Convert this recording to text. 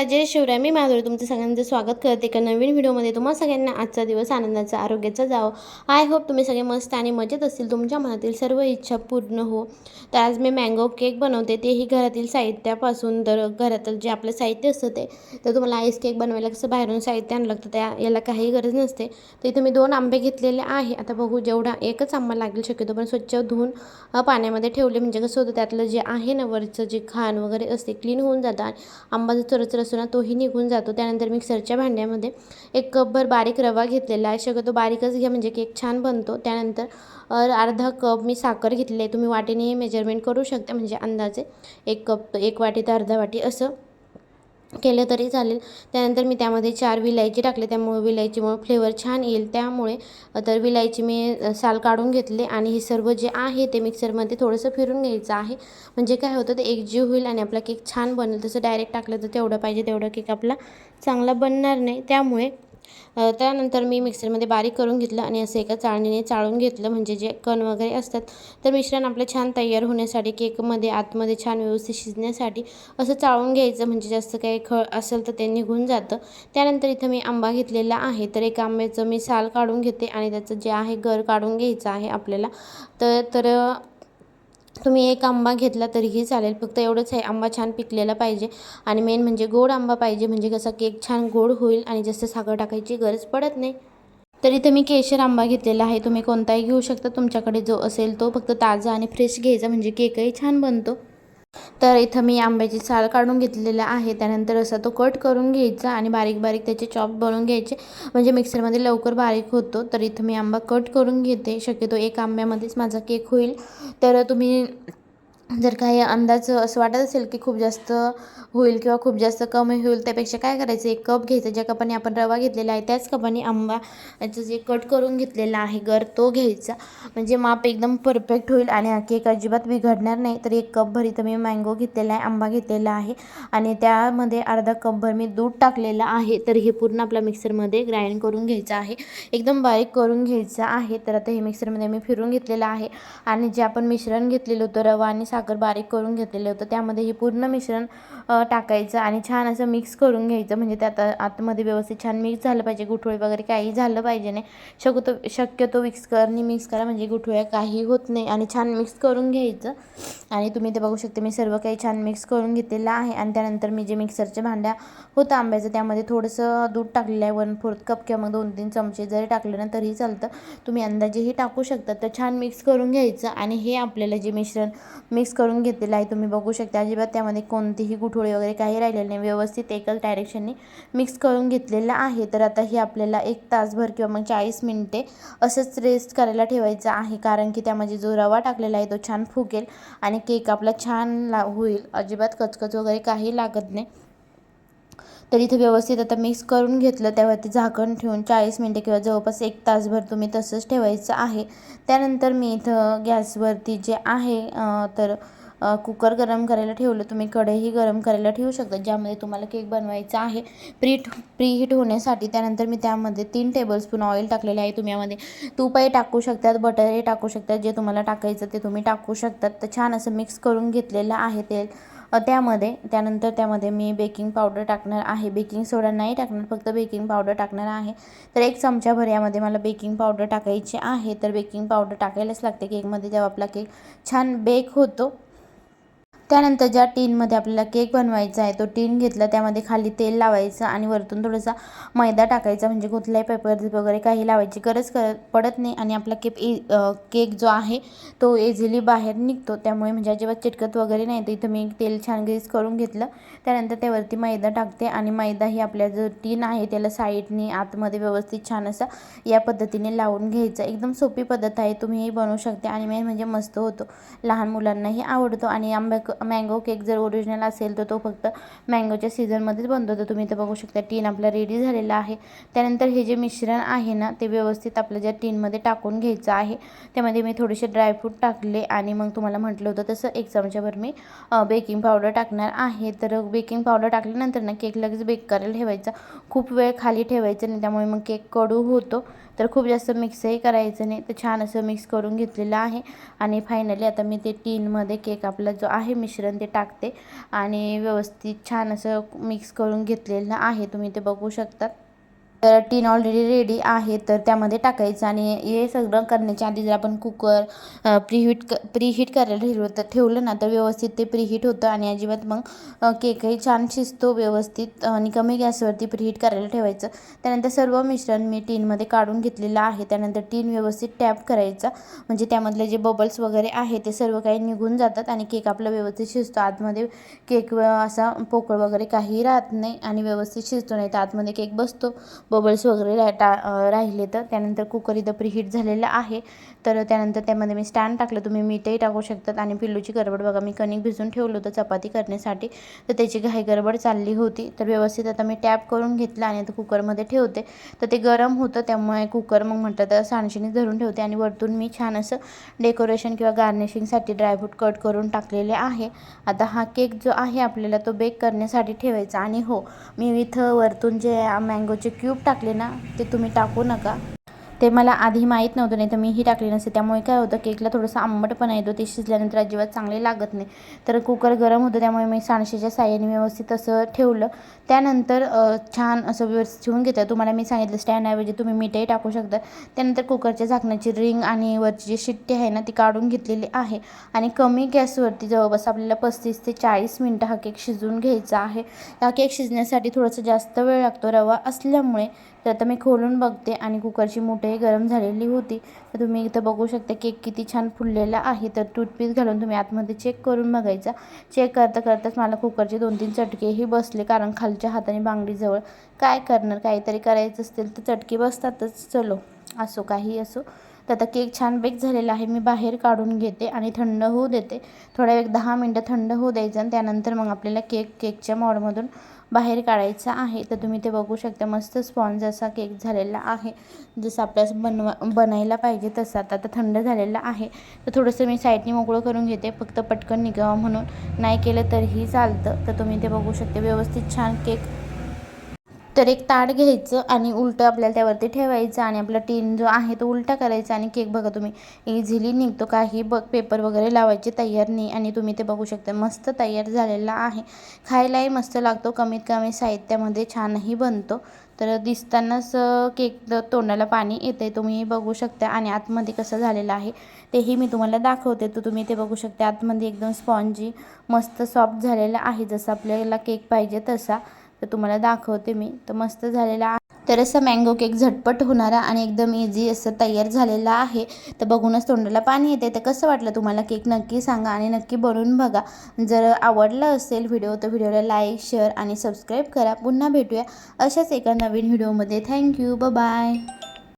नमस्कार जय शिवराय मी माधुरी तुमचं सगळ्यांचं स्वागत करते. एका नवीन व्हिडिओमध्ये तुम्हा सगळ्यांना आजचा दिवस आनंदाचा आरोग्याचा जावं. आय होप तुम्ही सगळे मस्त आणि मजेत असतील. तुमच्या मनातील सर्व इच्छा पूर्ण हो. तर आज मी मँगो केक बनवते. तेही घरातील साहित्यापासून तर घरातील जे आपलं साहित्य असतं ते. तर तुम्हाला आईस केक बनवायला कसं बाहेरून साहित्य आणलं लागतं त्या याला काही गरज नसते. तर इथे मी दोन आंबे घेतलेले आहे. आता बघू जेवढा एकच आंबा लागेल शक्यतो पण स्वच्छ धुवून पाण्यामध्ये ठेवले. म्हणजे कसं होतं त्यातलं जे आहे ना वरचं जे खाण वगैरे असते क्लीन होऊन जातं. आणि आंबा जर चरचर असतो ना तोही निघून जातो. त्यानंतर मिक्सरच्या भांड्यामध्ये एक कपभर बारीक रवा घेतलेला आहे. शक्यतो बारीकच घ्या म्हणजे केक छान बनतो. त्यानंतर अर्धा कप मी साखर घेतली आहे. तुम्ही वाटीने मेजरमेंट करू शकता. म्हणजे अंदाजे एक कप एक वाटी तर अर्धा वाटी असं केलं तरी चालेल. त्यानंतर मी त्यामध्ये चार विलायची टाकले. त्यामुळे विलायचीमुळे फ्लेवर छान येईल. त्यामुळे तर विलायची मी साल काढून घेतले आणि हे सर्व जे आहे ते मिक्सरमध्ये थोडंसं फिरून घ्यायचं आहे. म्हणजे काय होतं ते एकजीव होईल आणि आपला केक छान बनेल. तसं डायरेक्ट टाकलं तर तेवढं पाहिजे तेवढं केक आपला चांगला बनणार नाही. त्यामुळे त्यानंतर मी मिक्सरमध्ये बारीक करून घेतलं आणि असं एका चाळणीने चाळून घेतलं. म्हणजे जे कण वगैरे असतात तर मिश्रण आपलं छान तयार होण्यासाठी केकमध्ये आतमध्ये छान व्यवस्थित शिजण्यासाठी असं चाळून घ्यायचं. म्हणजे जास्त काही खळ असेल तर ते निघून जातं. त्यानंतर इथं मी आंबा घेतलेला आहे. तर एका आंब्याचं मी साल काढून घेते आणि त्याचं जे आहे गर काढून घ्यायचं आहे आपल्याला. तर तर तुम्ही एक आंबा घेतला तरीही चालेल. फक्त एवढंच आहे आंबा छान पिकलेला पाहिजे. आणि मेन म्हणजे गोड आंबा पाहिजे म्हणजे कसा केक छान गोड होईल आणि जास्त साखर टाकायची गरज पडत नाही. तर इथे मी केशर आंबा घेतलेला आहे तुम्ही कोणताही घेऊ शकता. तुमच्याकडे जो असेल तो फक्त ताजा आणि फ्रेश घ्यायचा म्हणजे केकही छान बनतो. तर इथं मी आंब्याची साल काढून घेतलेला आहे. त्यानंतर असा तो कट करून घ्यायचा आणि बारीक बारीक त्याचे चॉप बनवून घ्यायचे. म्हणजे मिक्सरमध्ये लवकर बारीक होतो. तर इथं मी आंबा कट करून घेते. शक्यतो एक आंब्यामध्येच माझा केक होईल. तर तुम्ही जर काही अंदाज असं वाटत असेल की खूप जास्त होईल किंवा खूप जास्त कमी होईल त्यापेक्षा काय करायचं? एक कप घ्यायचा ज्या कपाने आपण रवा घेतलेला आहे त्याच कपाने आंबा याचं जे कट करून घेतलेला आहे गर तो घ्यायचा. म्हणजे माप एकदम परफेक्ट होईल आणि हा केक अजिबात बिघडणार नाही. तर एक कपभरी इथं मी मँगो घेतलेला आहे आंबा घेतलेला आहे आणि त्यामध्ये अर्धा कपभर मी दूध टाकलेलं आहे. तर हे पूर्ण आपल्या मिक्सरमध्ये ग्राइंड करून घ्यायचं आहे. एकदम बारीक करून घ्यायचं आहे. तर आता हे मिक्सरमध्ये मी फिरून घेतलेलं आहे आणि जे आपण मिश्रण घेतलेलं होतं रवा आणि साखर साखर बारीक करून घेतलेलं होतं. त्यामध्ये हे पूर्ण मिश्रण टाकायचं आणि छान असं मिक्स करून घ्यायचं. म्हणजे त्यात आतमध्ये व्यवस्थित छान मिक्स झालं पाहिजे. गुठोळे वगैरे काही झालं पाहिजे नाही. शक्यतो शक्यतो विक्सकरनी मिक्स करा. म्हणजे गुठोळ्या काही होत नाही. आणि छान मिक्स करून घ्यायचं. आणि तुम्ही ते बघू शकता. मी सर्व काही छान मिक्स करून घेतलेलं आहे. आणि त्यानंतर मी जे मिक्सरच्या भांड्या होतं आंब्याचं त्यामध्ये थोडंसं दूध टाकलेलं आहे. वन फोर्थ कप किंवा मग दोन तीन चमचे जरी टाकले ना तरीही चालतं. तुम्ही अंदाजेही टाकू शकता. तर छान मिक्स करून घ्यायचं. आणि हे आपल्याला जे मिश्रण मिक्स मिक्स करून घेतलेलं आहे. तुम्ही बघू शकता अजिबात त्यामध्ये कोणतीही गुठोळी वगैरे काही राहिलेलं नाही. व्यवस्थित एकल डायरेक्शनने मिक्स करून घेतलेलं आहे. तर आता हे आपल्याला एक तासभर किंवा मग चाळीस मिनटे असंच रेस्ट करायला ठेवायचं आहे. कारण की त्यामध्ये जो रवा टाकलेला आहे तो छान फुगेल आणि केक आपला छान ला होईल. अजिबात कचकच वगैरे काही लागत नाही. तर इथे व्यवस्थित आता मिक्स करून घेतलं. त्यावरती झाकण ठेवून चाळीस मिनटं किंवा जवळपास एक तासभर तुम्ही तसंच ठेवायचं आहे. त्यानंतर मी इथं गॅसवरती जे आहे तर कुकर गरम करायला ठेवलं. तुम्ही कढईही गरम करायला ठेवू शकता ज्यामध्ये तुम्हाला केक बनवायचा आहे. प्री प्रीहीट होण्यासाठी त्यानंतर मी त्यामध्ये तीन टेबलस्पून ऑइल टाकलेले आहे. तुम्ही यामध्ये तूपही टाकू शकतात बटरही टाकू शकतात. जे तुम्हाला टाकायचं ते तुम्ही टाकू शकतात. तर छान असं मिक्स करून घेतलेलं आहे तेल त्यामध्ये त्यानंतर त्यामध्ये मी बेकिंग पावडर टाकणार आहे. बेकिंग सोडा नाही टाकणार फक्त बेकिंग पावडर टाकणार आहे. तर एक चमचाभर यामध्ये मला बेकिंग पावडर टाकायची आहे. तर बेकिंग पावडर टाकायलाच लागते केकमध्ये जेव्हा आपला केक छान बेक होतो त्यानंतर ज्या टीनमध्ये आपल्याला केक बनवायचा आहे तो टीन घेतला त्यामध्ये खाली तेल लावायचं आणि वरतून थोडासा मैदा टाकायचा म्हणजे कुठलाही पेपर वगैरे काही लावायची गरज कर पडत नाही आणि आपला केक ए केक जो आहे तो इझिली बाहेर निघतो. त्यामुळे म्हणजे अजिबात चिटकत वगैरे नाही. तर इथं मी तेल छान ग्रीस करून घेतलं. त्यानंतर त्यावरती मैदा टाकते आणि मैदा ही आपल्या जो टीन आहे त्याला साईडने आतमध्ये व्यवस्थित छान असा या पद्धतीने लावून घ्यायचं. एकदम सोपी पद्धत आहे. तुम्हीही बनवू शकते आणि मेन म्हणजे मस्त होतो. लहान मुलांनाही आवडतो आणि आंब्या मँगो केक जर ओरिजिनल असेल तर तो फक्त मँगोच्या सीझनमध्येच बनतो तर तुम्ही इथं बघू शकता टीन आपला रेडी झालेला आहे. त्यानंतर हे जे मिश्रण आहे ना ते व्यवस्थित आपल्या ज्या टीनमध्ये टाकून घ्यायचं आहे त्यामध्ये मी थोडेसे ड्रायफ्रूट टाकले आणि मग तुम्हाला म्हटलं होतं तसं एक चमच्याभर मी बेकिंग पावडर टाकणार आहे. तर बेकिंग पावडर टाकल्यानंतर ना केक लगेच बेक करायला ठेवायचा. खूप वेळ खाली ठेवायचं नाही त्यामुळे मग केक कडू होतो. तर खूप जास्त मिक्सही करायचं नाही. तर छान असं मिक्स करून घेतलेलं आहे. आणि फायनली आता मी ते टीनमध्ये केक आपला जो आहे मिश्रण ते टाकते. आणि व्यवस्थित छान असं मिक्स करून घेतलेलं आहे. तुम्ही ते बघू शकतात तर टीन ऑलरेडी रेडी आहे तर त्यामध्ये टाकायचं आणि हे सगळं करण्याच्या आधी जर आपण कुकर प्रीहीट क प्रीहीट करायला ठेवलं तर ठेवलं ना तर व्यवस्थित ते प्रीहीट होतं आणि अजिबात मग केकही छान शिजतो व्यवस्थित आणि कमी गॅसवरती प्रीहीट करायला ठेवायचं. त्यानंतर सर्व मिश्रण मी टीनमध्ये काढून घेतलेलं आहे. त्यानंतर टीन व्यवस्थित टॅप करायचा. म्हणजे त्यामधले जे बबल्स वगैरे आहे ते सर्व काही निघून जातात आणि केक आपला व्यवस्थित शिजतो. आतमध्ये केक असा पोकळ वगैरे काही राहत नाही आणि व्यवस्थित शिजतो नाही तर आतमध्ये केक बसतो. बबल्स वगैरे रा टा राहिले तर त्यानंतर कुकर इथं प्रिहीट झालेलं आहे. तर त्यानंतर त्यामध्ये मी स्टँड टाकलं. तुम्ही मीठही टाकू शकतात आणि पिल्लूची गडबड बघा. मी कणिक भिजून ठेवलं होतं चपाती करण्यासाठी. तर त्याची घाई गडबड चालली होती. तर व्यवस्थित आता मी टॅप करून घेतलं आणि आता कुकरमध्ये ठेवते. तर ते गरम होतं त्यामुळे कुकर मग म्हटलं तर सांडशीने धरून ठेवते आणि वरतून मी छान असं डेकोरेशन किंवा गार्निशिंगसाठी ड्रायफ्रूट कट करून टाकलेले आहे. आता हा केक जो आहे आपल्याला तो बेक करण्यासाठी ठेवायचा. आणि हो मी इथं वरतून जे मँगोचे क्यूब टाकले ना ते तुम्ही टाकू नका. ते मला आधी माहीत नव्हतं नाही तर मीही टाकली नसते. त्यामुळे काय होतं केकला थोडंसं आंबटपणा येतो ते शिजल्यानंतर अजिबात चांगले लागत नाही. तर कुकर गरम होतं त्यामुळे मी सांडशीच्या साह्याने व्यवस्थित असं ठेवलं. त्यानंतर छान असं व्यवस्थित ठेवून घेतं तुम्हाला मी सांगितलं स्टँडऐवजी तुम्ही मीठही टाकू शकता. त्यानंतर कुकरच्या झाकण्याची रिंग आणि वरची जी शिट्टी आहे ना ती काढून घेतलेली आहे. आणि कमी गॅसवरती जवळपास आपल्याला पस्तीस ते चाळीस मिनटं हा केक शिजवून घ्यायचा आहे. हा केक शिजण्यासाठी थोडंसं जास्त वेळ लागतो रवा असल्यामुळे. तर आता मी खोलून बघते आणि कुकरची मोठे मूठही गरम झालेली होती. तर तुम्ही इथं बघू शकता केक किती छान फुललेला आहे. तर टूथपीस घालून तुम्ही आतमध्ये चेक करून बघायचा. चेक करता करताच मला कुकरचे दोन तीन चटकेही बसले कारण खालच्या हाताने बांगडीजवळ. काय करणार? काहीतरी करायचं असतील तर चटके बसतातच. चलो. असो काही असो. तर आता केक छान बेक झालेला आहे. मी बाहेर काढून घेते आणि थंड होऊ देते. थोड्या वेळ दहा मिनटं थंड होऊ द्यायचं आणि त्यानंतर मग आपल्याला केक केकच्या मॉडमधून बाहेर काढायचा आहे तर तुम्ही ते बघू शकता. मस्त स्पॉन्ज असा केक झालेला आहे. जसं आपल्यास बनवा बनायला पाहिजे तसं आता आता थंड झालेला आहे. तर थोडंसं मी साईडने मोकळं करून घेते फक्त पटकन निघावं म्हणून. नाही केलं तरीही चालतं. तर तुम्ही ते बघू शकते. व्यवस्थित छान केक तर एक ताट घ्यायचं आणि उलटं आपल्याला त्यावरती ठेवायचं आणि आपला टीन जो आहे तो उलटा करायचा आणि केक बघा तुम्ही इझिली निघतो. काही बघ पेपर वगैरे लावायचे तयार नाही आणि तुम्ही ते बघू शकता. मस्त तयार झालेला आहे. खायलाही मस्त लागतो. कमीत कमी साहित्यामध्ये छानही बनतो. तर दिसतानाच केक तोंडाला पाणी येते तुम्ही बघू शकता. आणि आतमध्ये कसं झालेलं आहे तेही मी तुम्हाला दाखवते. तर तुम्ही ते बघू शकता. आतमध्ये एकदम स्पॉन्जी मस्त सॉफ्ट झालेला आहे. जसं आपल्याला केक पाहिजे तसा. तर तुम्हाला दाखवते मी. तर मस्त झालेला तर असं मँगो केक झटपट होणारा आणि एकदम इझी असं तयार झालेला आहे. तर बघूनच तोंडाला पाणी येते. तर कसं वाटलं तुम्हाला केक नक्की सांगा आणि नक्की बनवून बघा. जर आवडला असेल व्हिडिओ तर व्हिडिओला लाईक शेअर आणि सबस्क्राईब करा. पुन्हा भेटूया अशाच एका नवीन व्हिडिओमध्ये थँक्यू ब बाय